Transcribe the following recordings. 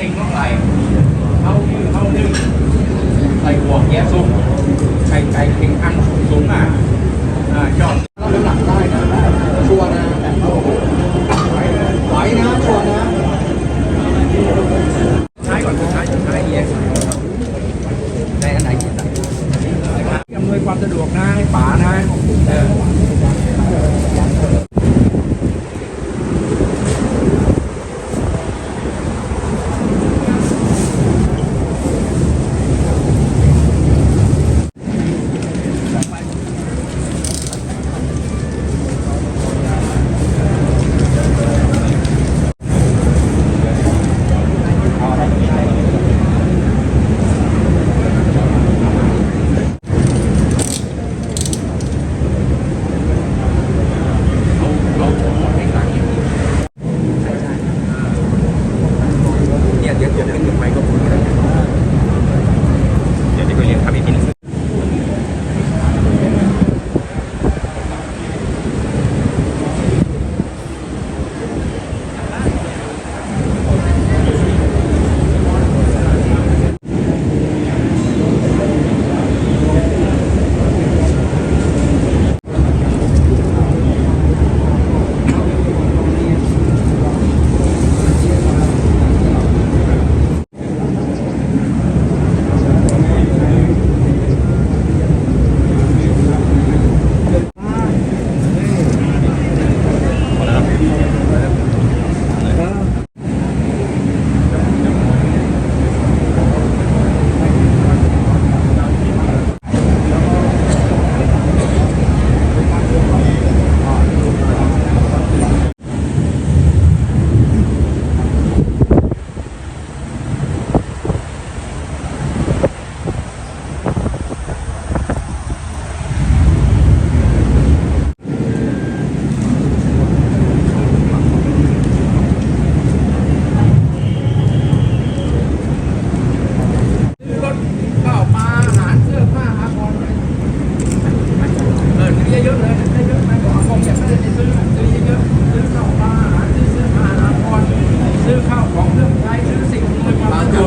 ต็งน้องไหลเข้ายืดเข้าดึงไหลหัวแย่สูงไก่ไก่เข่งอังสูงอะอ่าจอดเราน้ำหนักได้นะชัวร์นะแบบโอ้โหไหวนะชัวร์นะใช้ก่อนใช้ใช้เอ็กในอันไหนที่ไหนอำนวยความสะดวกนะให้ป๋านะ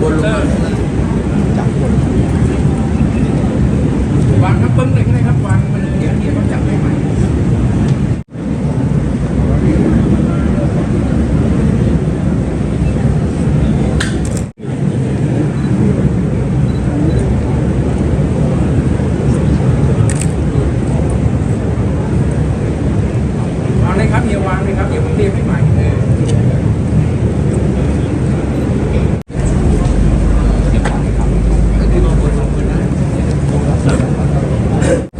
ความสะดวกเออจากคนวางครับปึ้งหนึ่งนะครับวางไปเลยเดี๋ยวเดี๋ยวเขาจับให้ใหม่วางเลยครับเดี๋ยววางเลยครับเดี๋ยวผมเรียกให้ใหม่เออ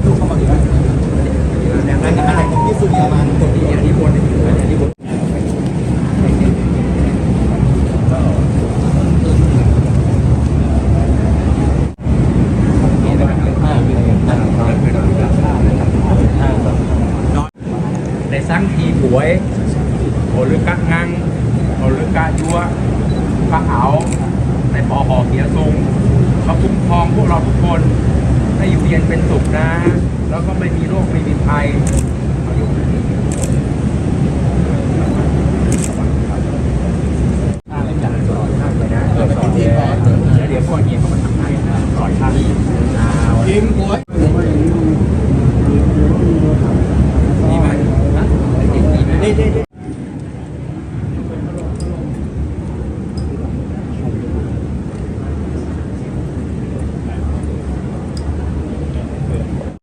ดูเข้ามาดีไหมอย่างไรอะไรที่สุดยอดมันตัวนี้ อันนี้บนอันนี้บน นี่นะครับห้าวินาทีห้าห้าครับ ในสังทีหวยโอลึกกะงังโอลึกกะยัวพระเอาในปอหอเขียทรงมาคุ้มครองพวกเราทุกคนให้อยู่เย็นเป็นสุขนะ แล้วก็ไม่มีโรคไม่มีภัยเอาอยู่ ห้าเลยจ้ะ ตลอดท่านเลยนะ เออเป็นที่ก่อน แล้วเดี๋ยวพ่อเฮียเขามาทำให้นะปล่อยท่านเอา ทีมหวย ดีไหมฮะดีดีไหม นี่นี่นี่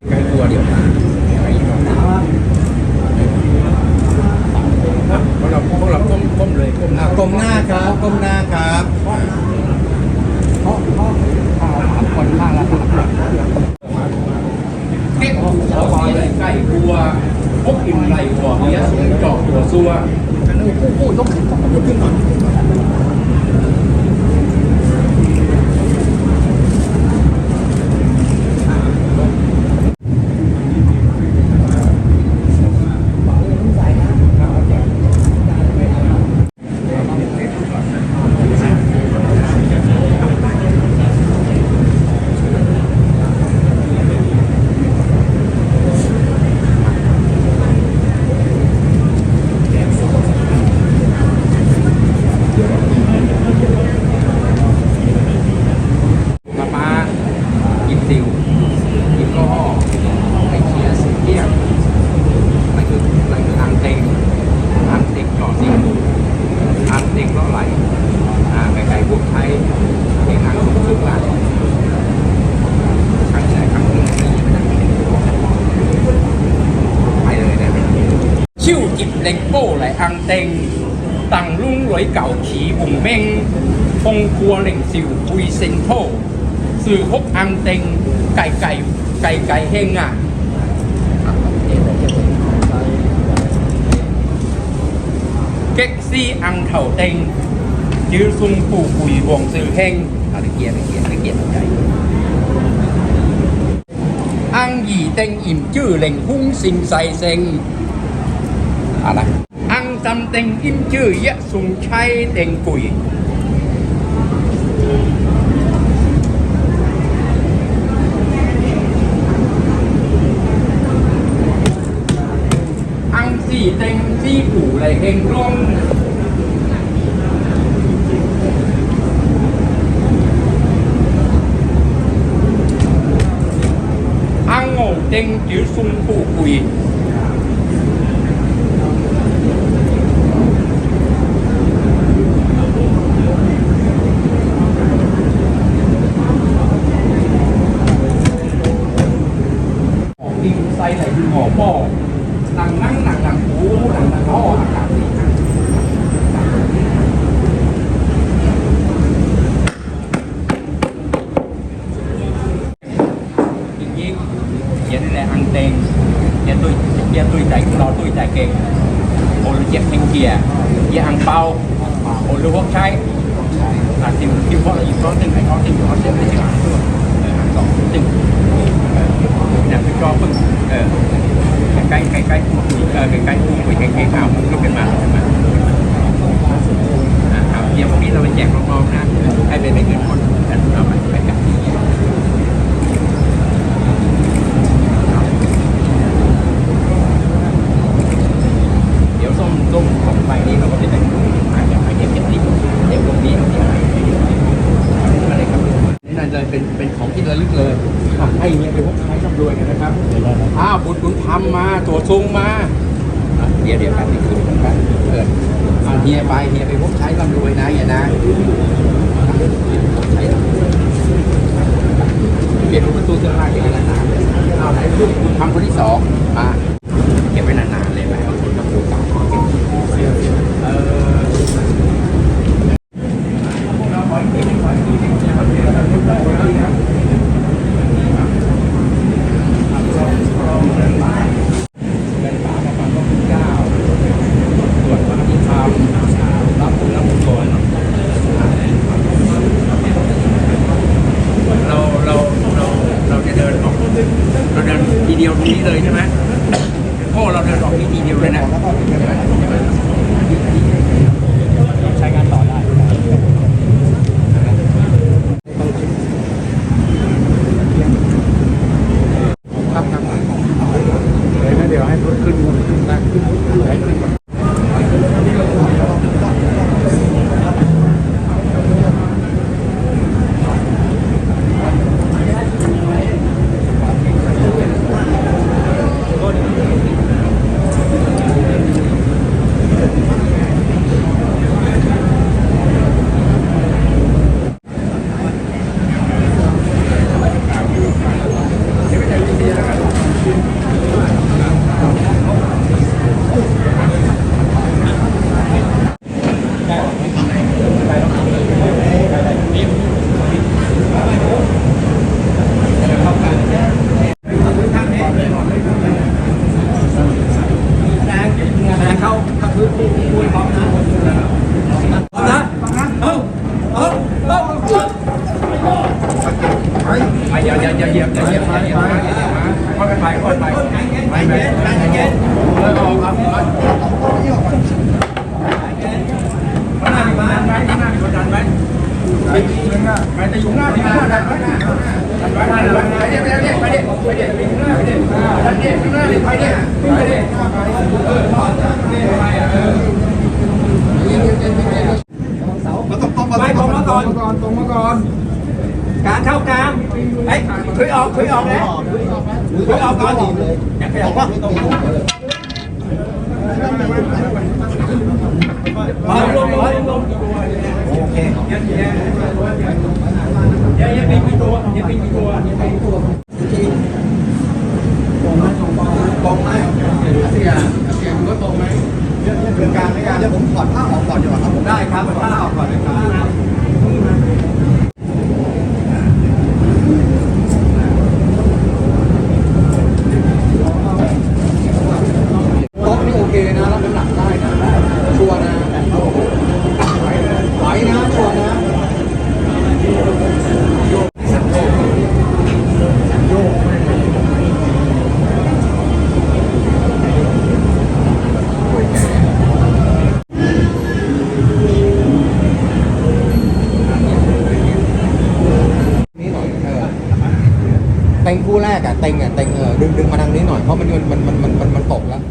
ใกล้ตัวเดียวกันใกล้ตัวครับพวกเราพวกเราก้มก้มเลยก้ม หน้าอะก้มหน้าครับก้มหน้าครับเพราะเพราะข้าวสามคนข้างละเก๊กหัวเลยไก่บัวพกอิ่มไหลหัวเนี้ยสูงจอกหัวซัวผู้ผู้ต้องขึ้นต้องขึ้นก่อน วจิบเล็งโป้ไหลอังเต็งตังลุงหลวยเก่าขีบุ่งเม้งฟงครัวเหล่งสิวปุยเซนโทสื่อฮกอังเต็ อะเก๊กซี่อังเถางซุงปู่ปุ๋ยวงซือเฮงอะไรอังหยี่เต็งอิ่มจื้อเสิงใส่เซงอะไรอังจำเต็งอิ่มจื้อเยะซุงชัยเต็งกุยอังสี่เต็งซี่ปู่ไหลเฮงร่งอังโง่เต็งจือซุงปู่กุยหอกินไส้ไหลคือหอป้อหนังนั่งหนังหนังหูหนังหนังอ้ออากาศดีนะจริงๆอย่าได้แลอังเต็งอย่าตุ้ยอย่าตุ้ยใจเราตุ้ยใจเก่งโอ ลูเจ็บเฮียร์อย่าอังเปาโอลูพวกใช้อาติวคิวเพราะเราอยู่ก้อนตึงไอ้ก้อนตึงก้อนตึงไม่ใช่หลังตัวเอสองตึงเนี่ยคือก้อนพึ่งเออใกล้ใกล้ใกล้คุยเออใกล้ใกล้คู่คุยใกล้ใกล้ข่าวลุกขึ้นมาขึ้นมาอ่าครับเดี๋ยวพรุ่งนี้เราไปแจกน้องๆนะให้เป็นเงินคนกันเอาไปไปกับที่ เดี๋ยวส้มส้มของไฟนี้เราก็จะเป็นอาจจะไปเก็บเก็บนิดเดี๋ยวตรงนี้เอาที่ไหนอะไรครับนี่น่าจะเป็นเป็นของที่ ระลึกเลยอะให้เฮียไปพบใช้ร่ำรวยกันนะครับอ้าวบุญบุญทำมาตัวทรงมาอะเดี๋ยวเดี๋ยวกันอีกทีกันเออเอาเฮียไปเฮียไปพบใช้ร่ำรวยนะเฮียนะใช้เปลี่ยนประตูเสื้อผ้าเก็บไว้นานๆเลยเอาไหนลูกบุญทำคนที่สองมาเก็บไว้นานๆเลยไปเอาคนกับปูเก่าเก็บเออ เป็นป่ามาฟังพระคุณเจ้าสวดพระอภิธรรมรับบุญรับกุศลเราเราเราเราจะเดินออกเราเดินทีเดียวตรงนี้เลยใช่ไหมโอ้เราเดินออกนี้ทีเดียวเลยนะใช้งานต่อได้ ครับครับเดี๋ยวนะเดี๋ยวให้รถขึ้นขึ้นนะขึ้นให้ขึ้นก่อนเข้าเข้าพื้นที่คุยพร้อมนะนะเอาเอาเอา ไปอย่าอย่าอย่าเหยียบอย่าเหยียบอย่าเหยียบอย่าเหยียบมาค่อยๆไปค่อยๆไปไปไปเย็นเออออกครับมาหน้ามีคนดันไหมหน้ามีคนดันไหมไปแต่อยู่หน้ามีคนดันไหมไปไปไปเดี๋ยวไปเดี๋ยวไปเดี๋ยวไปเดี๋ยวไปอยู่หน้าไปเดี๋ยวดันเดี๋ยวหน้าไปเดี๋ยวไปเดี๋ยวเออไปเออไปตรงมาก่อนก่อนตรงมาก่อน กางเข้ากลางเอ้ยถอยออกถอยออกนะถอยออกก่อนอย่าขยับว่าตรงพอลงลงลงเคเดี๋ยวเดี๋ยวเดี๋ยวเยวเป็นกี่ตัวเดี๋ยวเป็นกี่ตัวเดี๋ยวเป็นกี่ตัวตรงไหมตรงไหมตรงไหมเสียเสียมันก็ตรงไหมเป็นการไม่การเดี๋ยวผมถอดผ้าออกก่อนดีกว่าครับผมได้ครับถ้าออก แรกอะเต็งอะเต็งเออดึงดึงมาทางนี้หน่อยเพราะมันมันมันมันมันมันตกแล้ว